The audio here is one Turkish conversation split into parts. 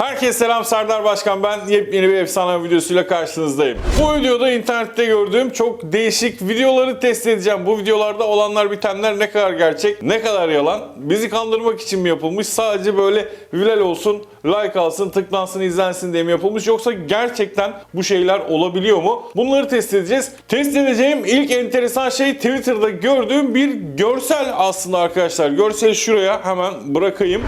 Herkese selam Serdar Başkan ben yepyeni bir efsane videosuyla karşınızdayım. Bu videoda internette gördüğüm çok değişik videoları test edeceğim. Bu videolarda olanlar bitenler ne kadar gerçek, ne kadar yalan. Bizi kandırmak için mi yapılmış? Sadece böyle viral olsun, like alsın, tıklansın, izlensin diye mi yapılmış? Yoksa gerçekten bu şeyler olabiliyor mu? Bunları test edeceğiz. Test edeceğim ilk enteresan şey Twitter'da gördüğüm bir görsel aslında arkadaşlar. Görseli şuraya hemen bırakayım.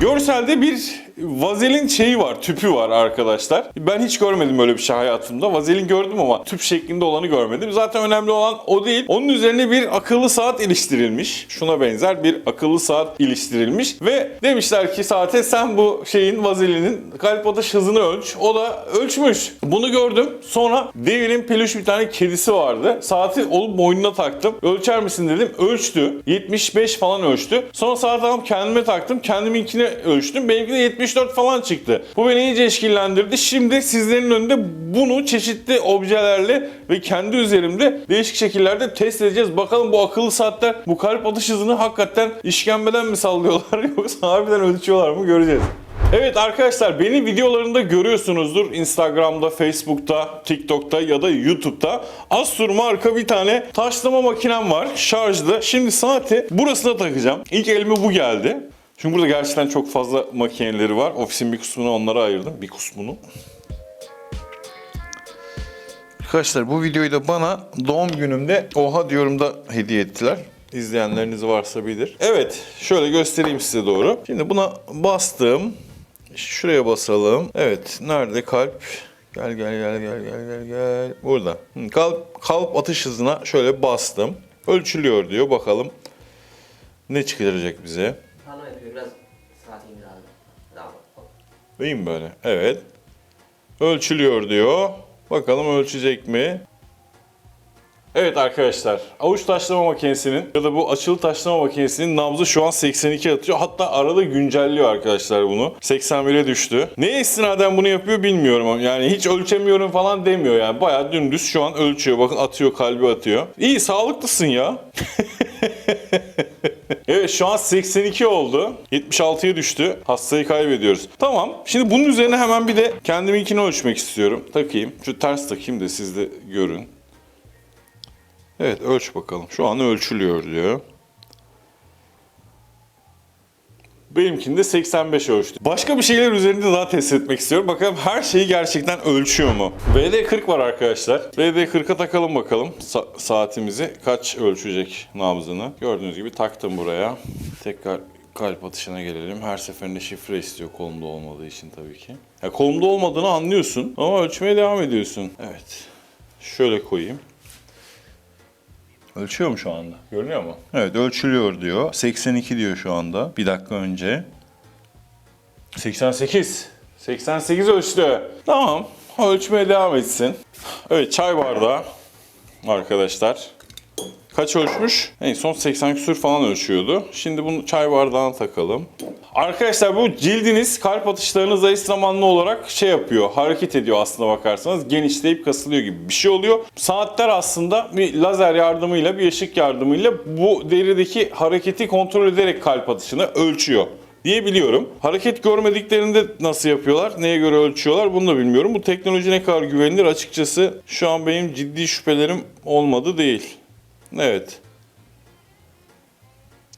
Görselde bir vazelin şeyi var, tüpü var arkadaşlar. Ben hiç görmedim böyle bir şey hayatımda. Vazelin gördüm ama tüp şeklinde olanı görmedim. Zaten önemli olan o değil. Onun üzerine bir akıllı saat iliştirilmiş. Şuna benzer bir akıllı saat iliştirilmiş. Ve demişler ki saate sen bu şeyin vazelinin kalp atış hızını ölç. O da ölçmüş. Bunu gördüm. Sonra Devin'in peluş bir tane kedisi vardı. Saati olup boynuna taktım. Ölçer misin dedim. Ölçtü. 75 falan ölçtü. Sonra saat alıp kendime taktım. Kendiminkini ölçtüm. Benimki de 74 falan çıktı. Bu beni iyice eşkillendirdi. Şimdi sizlerin önünde bunu çeşitli objelerle ve kendi üzerimde değişik şekillerde test edeceğiz. Bakalım bu akıllı saatler bu kalp atış hızını hakikaten işkembeden mi sallıyorlar yoksa harbiden ölçüyorlar mı göreceğiz. Evet arkadaşlar beni videolarında görüyorsunuzdur. Instagram'da, Facebook'ta, TikTok'ta ya da YouTube'da. Astur marka bir tane taşlama makinem var. Şarjlı. Şimdi saati burasına takacağım. İlk elime bu geldi. Çünkü burada gerçekten çok fazla makineleri var. Ofisin bir kısmını onlara ayırdım. Bir kısmını. Arkadaşlar bu videoyu da bana doğum günümde oha diyorum da hediye ettiler. İzleyenleriniz varsa bilir. Evet şöyle göstereyim size doğru. Şimdi buna bastım. Şuraya basalım. Evet nerede kalp? Gel gel gel gel gel gel gel. Burada. Kalp, kalp atış hızına şöyle bastım. Ölçülüyor diyor. Bakalım ne çıkaracak bize. Değil mi böyle? Evet. Ölçülüyor diyor. Bakalım ölçecek mi? Evet arkadaşlar, avuç taşlama makinesinin ya da bu açılı taşlama makinesinin nabzı şu an 82 atıyor. Hatta arada güncelliyor arkadaşlar bunu. 81'e düştü. Neye istinaden bunu yapıyor bilmiyorum yani hiç ölçemiyorum falan demiyor yani. Bayağı dümdüz şu an ölçüyor. Bakın atıyor, kalbi atıyor. İyi, sağlıklısın ya. Evet şu an 82 oldu. 76'ya düştü. Hastayı kaybediyoruz. Tamam. Şimdi bunun üzerine hemen bir de kendiminkini ölçmek istiyorum. Takayım. Şu ters takayım da siz de görün. Evet ölç bakalım. Şu an ölçülüyor diyor. Benimkinde 85 ölçtü. Başka bir şeyler üzerinde daha test etmek istiyorum. Bakalım her şeyi gerçekten ölçüyor mu? VD40 var arkadaşlar. VD40'a takalım bakalım sa- saatimizi. Kaç ölçecek nabzını. Gördüğünüz gibi taktım buraya. Tekrar kalp atışına gelelim. Her seferinde şifre istiyor kolumda olmadığı için tabii ki. Ya kolumda olmadığını anlıyorsun ama ölçmeye devam ediyorsun. Evet. Şöyle koyayım. Ölçüyor mu şu anda? Görünüyor mu? Evet ölçülüyor diyor. 82 diyor şu anda. Bir dakika önce. 88. 88 ölçtü. Tamam. Ölçmeye devam etsin. Evet çay bardağı arkadaşlar. Kaç ölçmüş? En son 80 küsür falan ölçüyordu. Şimdi bunu çay bardağına takalım. Arkadaşlar bu cildiniz kalp atışlarını zayıf zamanlı olarak şey yapıyor. Hareket ediyor aslına bakarsanız. Genişleyip kasılıyor gibi bir şey oluyor. Saatler aslında bir lazer yardımıyla, bir ışık yardımıyla bu derideki hareketi kontrol ederek kalp atışını ölçüyor diye biliyorum. Hareket görmediklerinde nasıl yapıyorlar? Neye göre ölçüyorlar? Bunu da bilmiyorum. Bu teknoloji ne kadar güvenilir açıkçası şu an benim ciddi şüphelerim olmadı değil. Evet.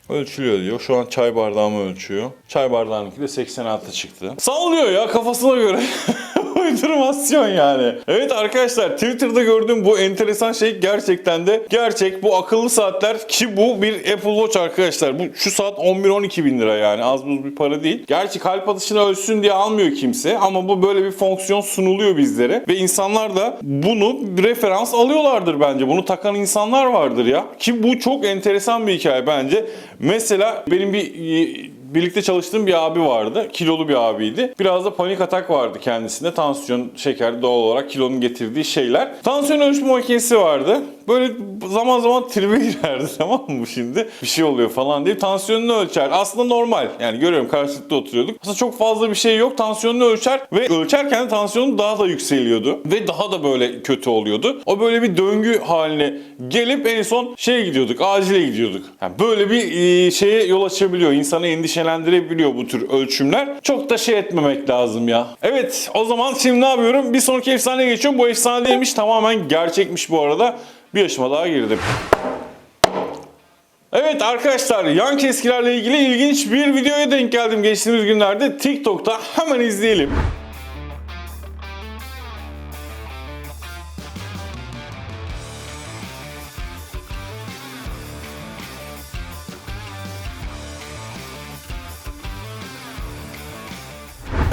Ölçülüyor diyor. Şu an çay bardağımı ölçüyor. Çay bardağınınki de 86 çıktı. Sallıyor ya kafasına göre. Uydurmasyon yani. Evet arkadaşlar Twitter'da gördüğüm bu enteresan şey gerçekten de gerçek. Bu akıllı saatler ki bu bir Apple Watch arkadaşlar. Bu şu saat 11-12 bin lira yani az buz bir para değil. Gerçi kalp atışını ölçsün diye almıyor kimse ama bu böyle bir fonksiyon sunuluyor bizlere. Ve insanlar da bunu referans alıyorlardır bence. Bunu takan insanlar vardır ya. Ki bu çok enteresan bir hikaye bence. Mesela benim bir birlikte çalıştığım bir abi vardı. Kilolu bir abiydi. Biraz da panik atak vardı kendisinde. Tansiyon, şeker doğal olarak kilonun getirdiği şeyler. Tansiyon ölçme makinesi vardı. Böyle zaman zaman tribe girerdi tamam mı şimdi? Bir şey oluyor falan diye. Tansiyonunu ölçer. Aslında normal. Yani görüyorum karşılıklı oturuyorduk. Aslında çok fazla bir şey yok. Tansiyonunu ölçer ve ölçerken tansiyonu daha da yükseliyordu. Ve daha da böyle kötü oluyordu. O böyle bir döngü haline gelip en son şeye gidiyorduk. Acile gidiyorduk. Yani böyle bir e, şeye yol açabiliyor. İnsanı endişelendirebiliyor bu tür ölçümler. Çok da şey etmemek lazım ya. Evet o zaman şimdi ne yapıyorum? Bir sonraki efsaneye geçiyorum. Bu efsane değilmiş. Tamamen gerçekmiş bu arada. Bir yaşıma daha girdim. Evet arkadaşlar yan keskilerle ilgili ilginç bir videoya denk geldim geçtiğimiz günlerde. TikTok'ta hemen izleyelim.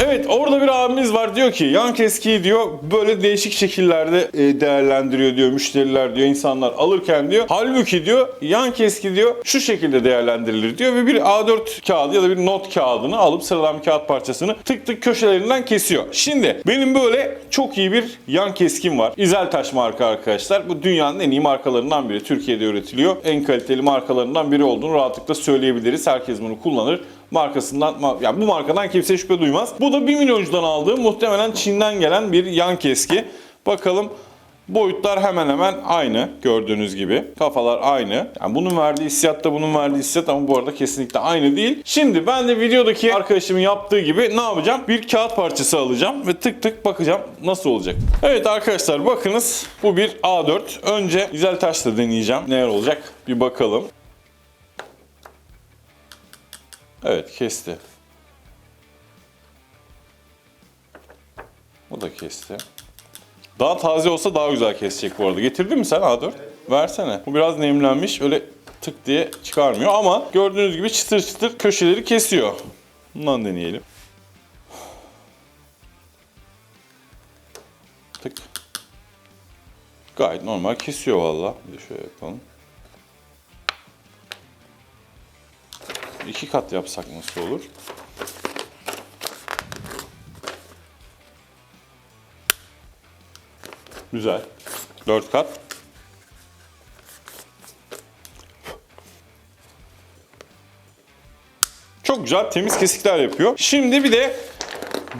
Evet orada bir abimiz var diyor ki yan keskiyi diyor böyle değişik şekillerde e, değerlendiriyor diyor müşteriler diyor insanlar alırken diyor. Halbuki diyor yan keski diyor şu şekilde değerlendirilir diyor ve bir A4 kağıdı ya da bir not kağıdını alıp sıradan bir kağıt parçasını tık tık köşelerinden kesiyor. Şimdi benim böyle çok iyi bir yan keskim var. İzeltaş marka arkadaşlar. Bu dünyanın en iyi markalarından biri. Türkiye'de üretiliyor. En kaliteli markalarından biri olduğunu rahatlıkla söyleyebiliriz. Herkes bunu kullanır markasından ma- yani bu markadan kimse şüphe duymaz. Bu da 1 milyoncudan aldığım muhtemelen Çin'den gelen bir yan keski. Bakalım boyutlar hemen hemen aynı gördüğünüz gibi. Kafalar aynı. Yani bunun verdiği hissiyat da bunun verdiği hissiyat ama bu arada kesinlikle aynı değil. Şimdi ben de videodaki arkadaşımın yaptığı gibi ne yapacağım? Bir kağıt parçası alacağım ve tık tık bakacağım nasıl olacak. Evet arkadaşlar bakınız bu bir A4. Önce güzel taşla deneyeceğim. Neler olacak? Bir bakalım. Evet kesti. Bu da kesti. Daha taze olsa daha güzel kesecek bu arada. Getirdin mi sen A4? Versene. Bu biraz nemlenmiş. Öyle tık diye çıkarmıyor ama gördüğünüz gibi çıtır çıtır köşeleri kesiyor. Bundan deneyelim. Tık. Gayet normal kesiyor valla. Bir de şöyle yapalım. İki kat yapsak nasıl olur? Güzel. Dört kat. Çok güzel temiz kesikler yapıyor. Şimdi bir de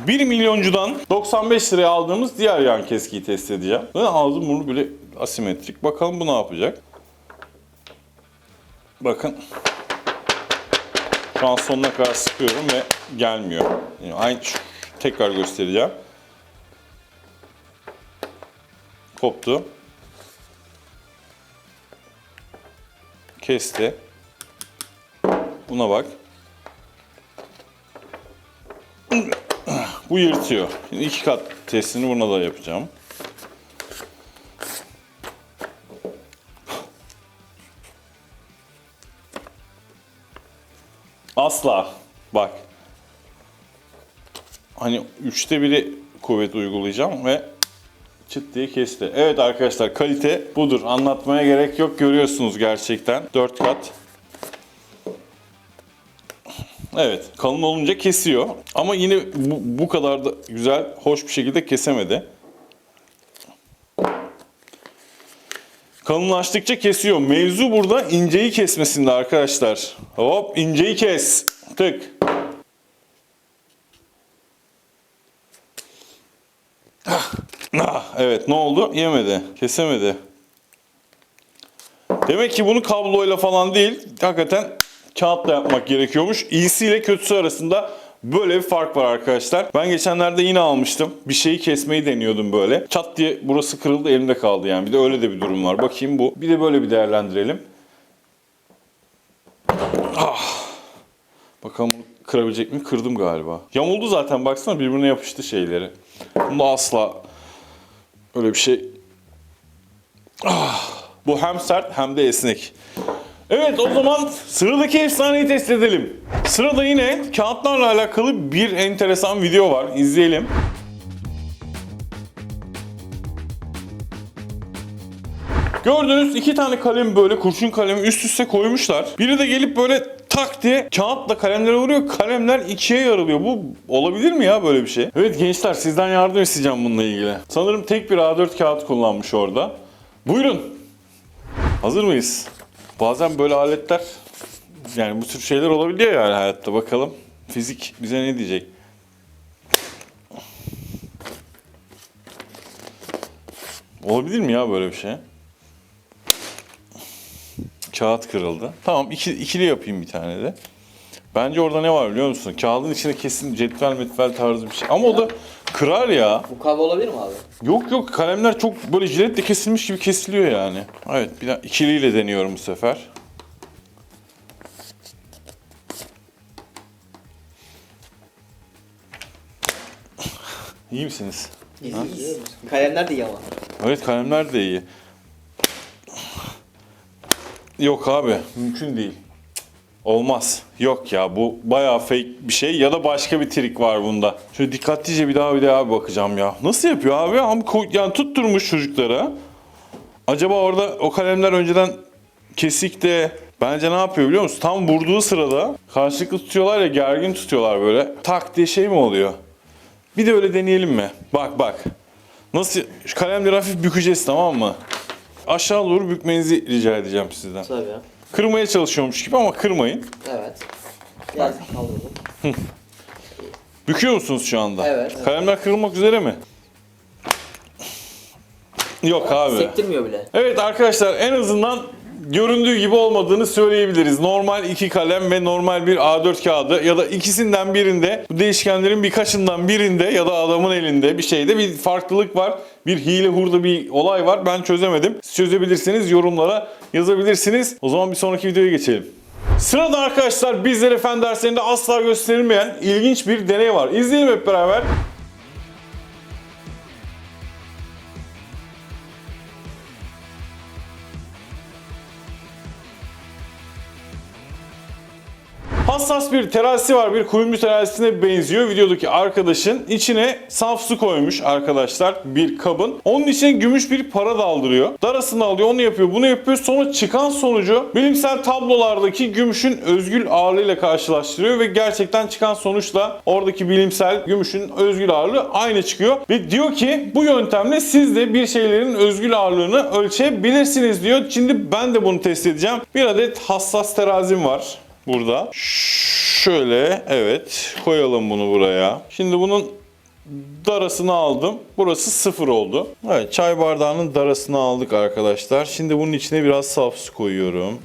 1 milyoncudan 95 liraya aldığımız diğer yan keskiyi test edeceğim. Ve ağzım burnu böyle asimetrik. Bakalım bu ne yapacak? Bakın. Şu an sonuna kadar sıkıyorum ve gelmiyor. Yani aynı tekrar göstereceğim. Koptu. Kesti. Buna bak. Bu yırtıyor. Şimdi iki kat testini buna da yapacağım. Asla. Bak. Hani üçte biri kuvvet uygulayacağım ve çıt diye kesti. Evet arkadaşlar kalite budur. Anlatmaya gerek yok. Görüyorsunuz gerçekten. Dört kat. Evet. Kalın olunca kesiyor. Ama yine bu, bu kadar da güzel, hoş bir şekilde kesemedi. Kalınlaştıkça kesiyor. Mevzu burada inceyi kesmesinde arkadaşlar. Hop inceyi kes. Tık. Ah, ah, evet ne oldu? Yemedi. Kesemedi. Demek ki bunu kabloyla falan değil, hakikaten kağıtla yapmak gerekiyormuş. İyisi ile kötüsü arasında böyle bir fark var arkadaşlar. Ben geçenlerde yine almıştım. Bir şeyi kesmeyi deniyordum böyle. Çat diye burası kırıldı elimde kaldı yani. Bir de öyle de bir durum var. Bakayım bu. Bir de böyle bir değerlendirelim. Ah. Bakalım bunu kırabilecek miyim? Kırdım galiba. Yamuldu zaten baksana birbirine yapıştı şeyleri. Bunda asla öyle bir şey bu hem sert hem de esnek. Evet o zaman sıradaki efsaneyi test edelim. Sırada yine kağıtlarla alakalı bir enteresan video var. İzleyelim. Gördüğünüz iki tane kalem böyle kurşun kalemi üst üste koymuşlar. Biri de gelip böyle tak diye kağıtla kalemlere vuruyor. Kalemler ikiye yarılıyor. Bu olabilir mi ya böyle bir şey? Evet gençler sizden yardım isteyeceğim bununla ilgili. Sanırım tek bir A4 kağıt kullanmış orada. Buyurun. Hazır mıyız? Bazen böyle aletler yani bu tür şeyler olabiliyor yani hayatta. Bakalım fizik bize ne diyecek? Olabilir mi ya böyle bir şey? Kağıt kırıldı. Tamam iki, ikili yapayım bir tane de. Bence orada ne var biliyor musun? Kağıdın içinde kesin cetvel metvel tarzı bir şey. Ama o da kırar ya. Bu kahve olabilir mi abi? Yok yok kalemler çok böyle jiletle kesilmiş gibi kesiliyor yani. Evet bir daha ikiliyle deniyorum bu sefer. İyi misiniz? İyi, iyi. Kalemler de iyi ama. Evet kalemler de iyi. Yok abi mümkün değil. Olmaz. Yok ya bu bayağı fake bir şey ya da başka bir trik var bunda. Şöyle dikkatlice bir daha bir daha bakacağım ya. Nasıl yapıyor abi? Ko- Yani tutturmuş çocuklara. Acaba orada o kalemler önceden kesik de bence ne yapıyor biliyor musun? Tam vurduğu sırada karşılıklı tutuyorlar ya gergin tutuyorlar böyle. Tak diye şey mi oluyor? Bir de öyle deneyelim mi? Bak bak. Nasıl? Şu kalemleri hafif bükeceğiz tamam mı? Aşağı doğru bükmenizi rica edeceğim sizden. Tabii. Kırmaya çalışıyormuş gibi ama kırmayın. Evet. Biraz kaldırdım. Büküyor musunuz şu anda? Evet. Kalemler kırılmak üzere mi? Yok abi. Sektirmiyor bile. Evet arkadaşlar en azından göründüğü gibi olmadığını söyleyebiliriz. Normal iki kalem ve normal bir A4 kağıdı ya da ikisinden birinde bu değişkenlerin birkaçından birinde ya da adamın elinde bir şeyde bir farklılık var. Bir hile hurda bir olay var. Ben çözemedim. Siz çözebilirsiniz. Yorumlara yazabilirsiniz. O zaman bir sonraki videoya geçelim. Sırada arkadaşlar bizlere fen derslerinde asla gösterilmeyen ilginç bir deney var. İzleyelim hep beraber. Hassas bir terazisi var. Bir kuyumcu terazisine benziyor. Videodaki arkadaşın içine saf su koymuş arkadaşlar bir kabın. Onun içine gümüş bir para daldırıyor. Darasını alıyor, onu yapıyor, bunu yapıyor. Sonra çıkan sonucu bilimsel tablolardaki gümüşün özgül ağırlığıyla karşılaştırıyor ve gerçekten çıkan sonuçla oradaki bilimsel gümüşün özgül ağırlığı aynı çıkıyor. Ve diyor ki bu yöntemle siz de bir şeylerin özgül ağırlığını ölçebilirsiniz diyor. Şimdi ben de bunu test edeceğim. Bir adet hassas terazim var burada. Şöyle evet koyalım bunu buraya. Şimdi bunun darasını aldım. Burası sıfır oldu. Evet çay bardağının darasını aldık arkadaşlar. Şimdi bunun içine biraz saf su koyuyorum.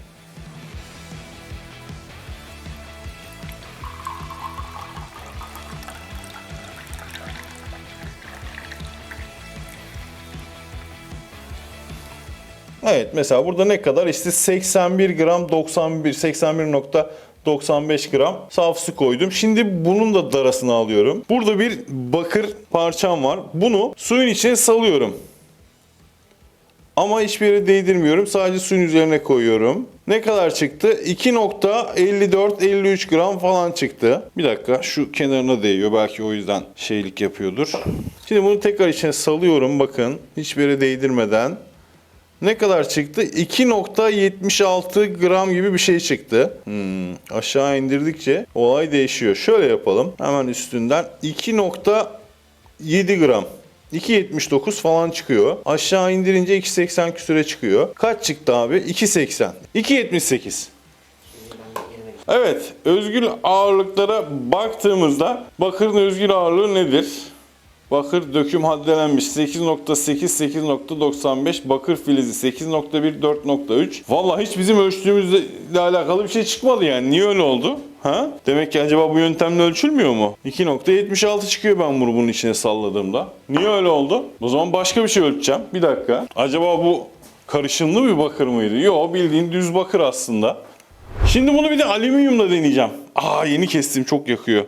Evet mesela burada ne kadar? İşte 81 gram 91 81.95 gram saf su koydum. Şimdi bunun da darasını alıyorum. Burada bir bakır parçam var. Bunu suyun içine salıyorum. Ama hiçbir yere değdirmiyorum. Sadece suyun üzerine koyuyorum. Ne kadar çıktı? 2.54-53 gram falan çıktı. Bir dakika şu kenarına değiyor. Belki o yüzden şeylik yapıyordur. Şimdi bunu tekrar içine salıyorum. Bakın hiçbir yere değdirmeden. Ne kadar çıktı? 2.76 gram gibi bir şey çıktı. Hmm, aşağı indirdikçe olay değişiyor. Şöyle yapalım. Hemen üstünden 2.7 gram. 2.79 falan çıkıyor. Aşağı indirince 2.80 küsüre çıkıyor. Kaç çıktı abi? 2.80. 2.78. Evet, özgül ağırlıklara baktığımızda bakırın özgül ağırlığı nedir? Bakır döküm haddelenmiş 8.8 8.95 bakır filizi 8.1 4.3 Vallahi hiç bizim ölçtüğümüzle alakalı bir şey çıkmadı yani. Niye öyle oldu? Ha? Demek ki acaba bu yöntemle ölçülmüyor mu? 2.76 çıkıyor ben bunu bunun içine salladığımda. Niye öyle oldu? O zaman başka bir şey ölçeceğim. Bir dakika. Acaba bu karışımlı bir bakır mıydı? Yok bildiğin düz bakır aslında. Şimdi bunu bir de alüminyumla deneyeceğim. Aa yeni kestim çok yakıyor.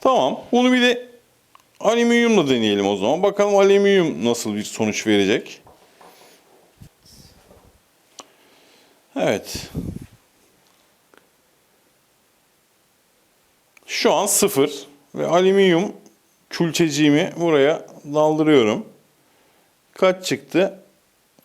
Tamam. Bunu bir de alüminyumla deneyelim o zaman. Bakalım alüminyum nasıl bir sonuç verecek. Evet. Şu an sıfır ve alüminyum külçeciğimi buraya daldırıyorum. Kaç çıktı?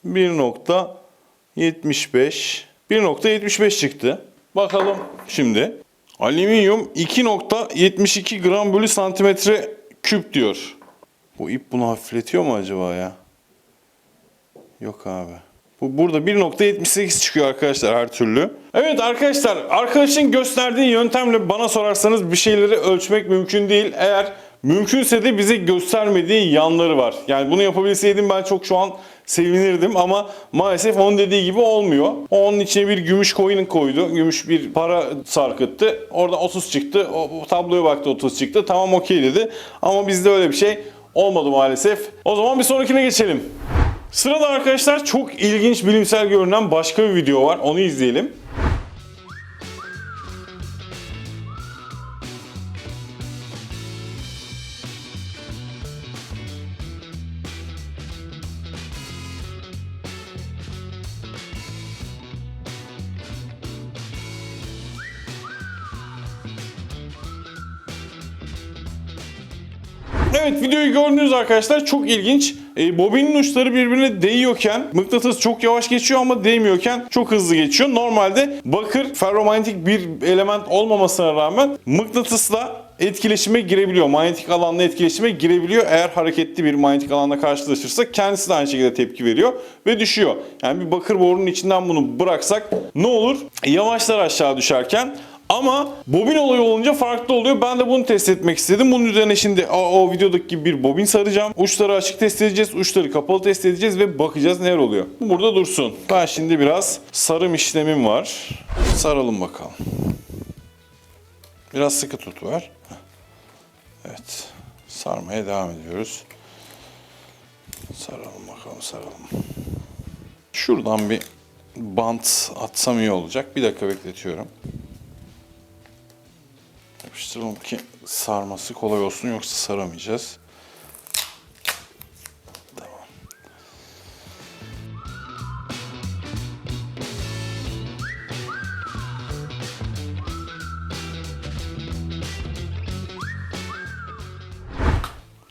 1.75 1.75 çıktı. Bakalım şimdi. Alüminyum 2.72 gram bölü santimetre küp diyor. Bu ip bunu hafifletiyor mu acaba ya? Yok abi. Bu burada 1.78 çıkıyor arkadaşlar her türlü. Evet arkadaşlar arkadaşın gösterdiği yöntemle bana sorarsanız bir şeyleri ölçmek mümkün değil. Eğer mümkünse de bize göstermediği yanları var. Yani bunu yapabilseydim ben çok şu an sevinirdim ama maalesef onun dediği gibi olmuyor. O onun içine bir gümüş coin koydu. Gümüş bir para sarkıttı. Orada 30 çıktı. O, tabloya baktı 30 çıktı. Tamam okey dedi. Ama bizde öyle bir şey olmadı maalesef. O zaman bir sonrakine geçelim. Sırada arkadaşlar çok ilginç bilimsel görünen başka bir video var. Onu izleyelim. Videoyu gördünüz arkadaşlar çok ilginç. E, bobinin uçları birbirine değiyorken mıknatıs çok yavaş geçiyor ama değmiyorken çok hızlı geçiyor. Normalde bakır ferromanyetik bir element olmamasına rağmen mıknatısla etkileşime girebiliyor. Manyetik alanla etkileşime girebiliyor. Eğer hareketli bir manyetik alanla karşılaşırsa kendisi de aynı şekilde tepki veriyor ve düşüyor. Yani bir bakır borunun içinden bunu bıraksak ne olur? Yavaşlar aşağı düşerken ama bobin olayı olunca farklı oluyor. Ben de bunu test etmek istedim. Bunun üzerine şimdi o, o videodaki gibi bir bobin saracağım. Uçları açık test edeceğiz. Uçları kapalı test edeceğiz ve bakacağız neler oluyor. Bu burada dursun. Ben şimdi biraz sarım işlemim var. Saralım bakalım. Biraz sıkı tut var. Evet. Sarmaya devam ediyoruz. Saralım bakalım saralım. Şuradan bir bant atsam iyi olacak. Bir dakika bekletiyorum. Yapıştıralım ki sarması kolay olsun yoksa saramayacağız. Tamam.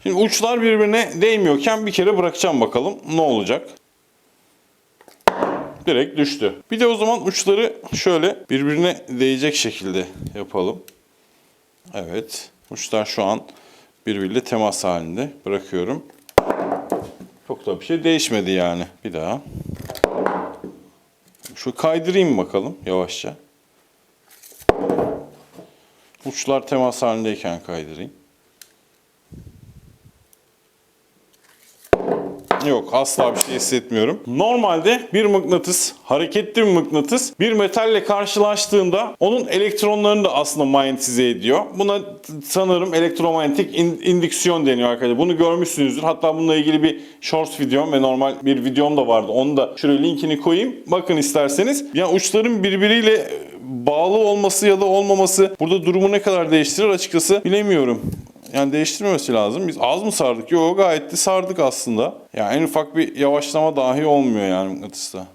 Şimdi uçlar birbirine değmiyorken bir kere bırakacağım bakalım ne olacak. Direkt düştü. Bir de o zaman uçları şöyle birbirine değecek şekilde yapalım. Evet. Uçlar şu an birbiriyle temas halinde. Bırakıyorum. Çok da bir şey değişmedi yani. Bir daha. Şu kaydırayım bakalım yavaşça. Uçlar temas halindeyken kaydırayım. Yok asla bir şey hissetmiyorum. Normalde bir mıknatıs, hareketli bir mıknatıs bir metalle karşılaştığında onun elektronlarını da aslında manyetize ediyor. Buna sanırım elektromanyetik in- indüksiyon deniyor arkadaşlar. Bunu görmüşsünüzdür. Hatta bununla ilgili bir short videom ve normal bir videom da vardı. Onu da şuraya linkini koyayım. Bakın isterseniz. Yani uçların birbiriyle bağlı olması ya da olmaması burada durumu ne kadar değiştirir açıkçası bilemiyorum. Yani değiştirmemesi lazım. Biz az mı sardık? Yok gayet de sardık aslında. Yani en ufak bir yavaşlama dahi olmuyor yani mıknatısta.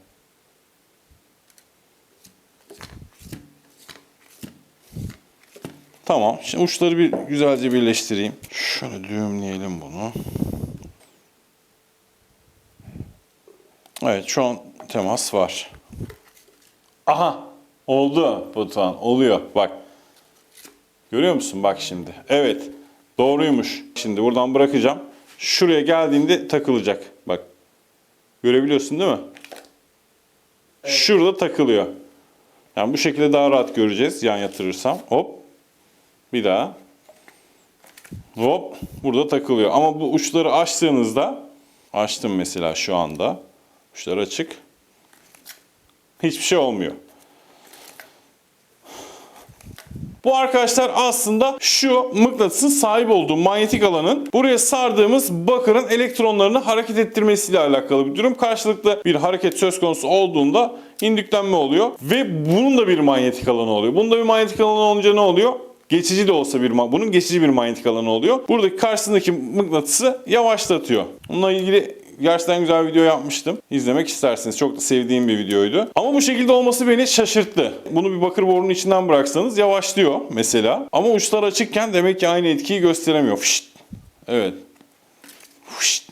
Tamam. Şimdi uçları bir güzelce birleştireyim. Şöyle düğümleyelim bunu. Evet şu an temas var. Aha oldu Batuhan oluyor bak. Görüyor musun bak şimdi. Evet doğruymuş. Şimdi buradan bırakacağım. Şuraya geldiğinde takılacak. Bak. Görebiliyorsun değil mi? Şurada takılıyor. Yani bu şekilde daha rahat göreceğiz yan yatırırsam. Hop. Bir daha. Hop. Burada takılıyor. Ama bu uçları açtığınızda açtım mesela şu anda. Uçlar açık. Hiçbir şey olmuyor. Bu arkadaşlar aslında şu mıknatısın sahip olduğu manyetik alanın buraya sardığımız bakırın elektronlarını hareket ettirmesiyle alakalı bir durum. Karşılıklı bir hareket söz konusu olduğunda indüklenme oluyor ve bunun da bir manyetik alanı oluyor. Bunun da bir manyetik alanı olunca ne oluyor? Geçici de olsa bir bunun geçici bir manyetik alanı oluyor. Buradaki karşısındaki mıknatısı yavaşlatıyor. Bununla ilgili gerçekten güzel bir video yapmıştım. İzlemek isterseniz. Çok da sevdiğim bir videoydu. Ama bu şekilde olması beni şaşırttı. Bunu bir bakır borunun içinden bıraksanız yavaşlıyor mesela. Ama uçlar açıkken demek ki aynı etkiyi gösteremiyor. Fışt. Evet. Fışt.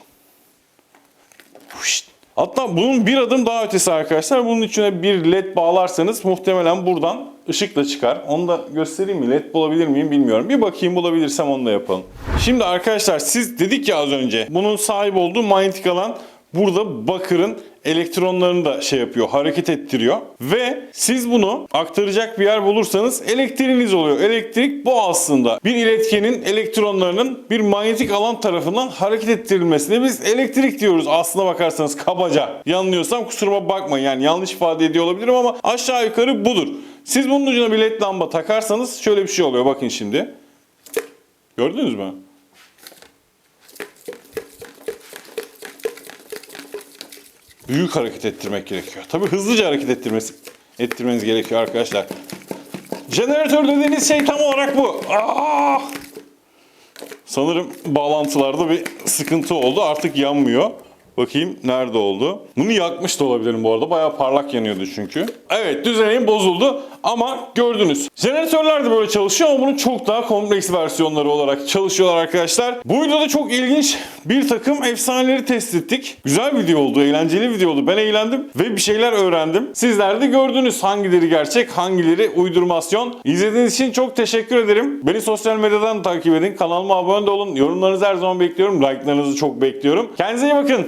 Fışt. Hatta bunun bir adım daha ötesi arkadaşlar. Bunun içine bir led bağlarsanız muhtemelen buradan ışık da çıkar. Onu da göstereyim mi? LED bulabilir miyim bilmiyorum. Bir bakayım bulabilirsem onu da yapalım. Şimdi arkadaşlar siz dedik ya az önce bunun sahip olduğu manyetik alan burada bakırın elektronlarını da şey yapıyor, hareket ettiriyor. Ve siz bunu aktaracak bir yer bulursanız elektriğiniz oluyor. Elektrik bu aslında. Bir iletkenin elektronlarının bir manyetik alan tarafından hareket ettirilmesine biz elektrik diyoruz aslına bakarsanız kabaca. Yanılıyorsam kusuruma bakmayın yani yanlış ifade ediyor olabilirim ama aşağı yukarı budur. Siz bunun ucuna bir led lamba takarsanız şöyle bir şey oluyor bakın şimdi. Gördünüz mü? Büyük hareket ettirmek gerekiyor. Tabii hızlıca hareket ettirmesi ettirmeniz gerekiyor arkadaşlar. Jeneratör dediğiniz şey tam olarak bu. Aa! Sanırım bağlantılarda bir sıkıntı oldu. Artık yanmıyor. Bakayım nerede oldu? Bunu yakmış da olabilirim bu arada. Bayağı parlak yanıyordu çünkü. Evet düzeneğim bozuldu ama gördünüz. Jeneratörler de böyle çalışıyor ama bunun çok daha kompleks versiyonları olarak çalışıyorlar arkadaşlar. Bu videoda çok ilginç bir takım efsaneleri test ettik. Güzel video oldu, eğlenceli video oldu. Ben eğlendim ve bir şeyler öğrendim. Sizler de gördünüz hangileri gerçek, hangileri uydurmasyon. İzlediğiniz için çok teşekkür ederim. Beni sosyal medyadan takip edin. Kanalıma abone de olun. Yorumlarınızı her zaman bekliyorum. Like'larınızı çok bekliyorum. Kendinize iyi bakın.